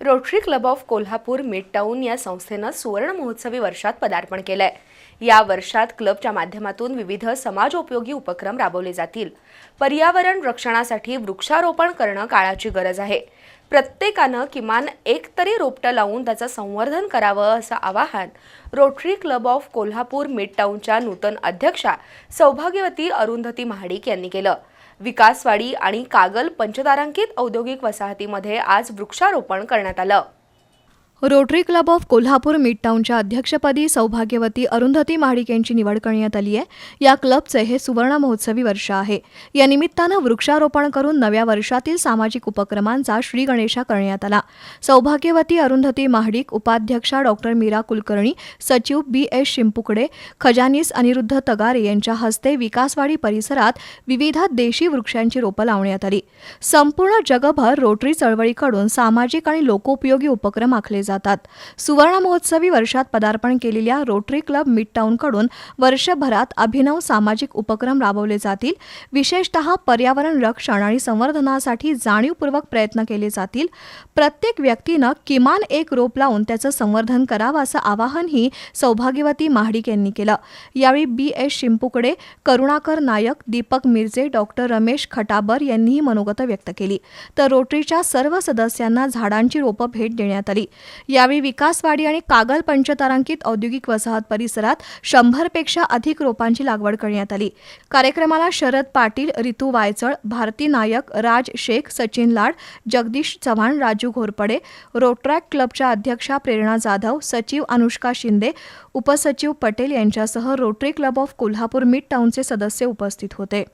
Rotary club of Kolhapur mid town या संस्थेनं सुवर्ण महोत्सवी वर्षात पदार्पण केलंय. या वर्षात क्लबच्या माध्यमातून विविध समाजोपयोगी उपक्रम राबवले जातील. पर्यावरण रक्षणासाठी वृक्षारोपण करणं काळाची गरज आहे. प्रत्येकानं किमान एक तरी रोपटं लावून त्याचं संवर्धन करावं असं आवाहन Rotary club of Kolhapur mid टाऊनच्या नूतन अध्यक्षा सौभाग्यवती अरुंधती महाडिक यांनी केलं. विकासवाडी आणि कागल पंचतारांकित औद्योगिक वसाहतीमध्ये आज वृक्षारोपण करण्यात आलं. Rotary club of Kolhapur mid टाऊनच्या अध्यक्षपदी सौभाग्यवती अरुंधती महाडिक यांची निवड करण्यात आली आहे. या क्लबचे हे सुवर्ण महोत्सवी वर्ष आहे. या निमित्तानं वृक्षारोपण करून नव्या वर्षातील सामाजिक उपक्रमांचा श्री गणेशा करण्यात आला. सौभाग्यवती अरुंधती महाडिक उपाध्यक्षा डॉक्टर मीरा कुलकर्णी सचिव बी. एस. शिंपुकडे खजानीस अनिरुद्ध तगारे यांच्या हस्ते विकासवाडी परिसरात विविध देशी वृक्षांची रोपं लावण्यात आली. संपूर्ण जगभर रोटरी चळवळीकडून सामाजिक आणि लोकोपयोगी उपक्रम आखले जातात. सुवर्ण महोत्सवी वर्षात पदार्पण केलेल्या रोटरी क्लब मिडटाऊनकडून वर्षभरात अभिनव सामाजिक उपक्रम राबवले जातील. विशेषतः पर्यावरण रक्षण आणि संवर्धनासाठी जाणीवपूर्वक प्रयत्न केले जातील. प्रत्येक व्यक्तीनं किमान एक रोप लावून त्याचं संवर्धन करावं असं आवाहनही सौभाग्यवती महाडिक यांनी केलं. यावेळी B S Shimpukade Karunakar Nayak Deepak Miraje doctor Ramesh Khatabar यांनीही मनोगत व्यक्त केली. तर रोटरीच्या सर्व सदस्यांना झाडांची रोपं भेट देण्यात आली. यावेळी विकासवाडी आणि कागल पंचतारांकित औद्योगिक वसाहत परिसरात शंभरपेक्षा अधिक रोपांची लागवड करण्यात आली. कार्यक्रमाला शरद पाटील रितू वायचळ भारती नायक राज शेख सचिन लाड जगदीश चव्हाण राजू घोरपडे रोट्रॅक क्लबच्या अध्यक्षा प्रेरणा जाधव सचिव अनुष्का शिंदे उपसचिव पटेल यांच्यासह Rotary club of Kolhapur mid टाऊनचे सदस्य उपस्थित होते.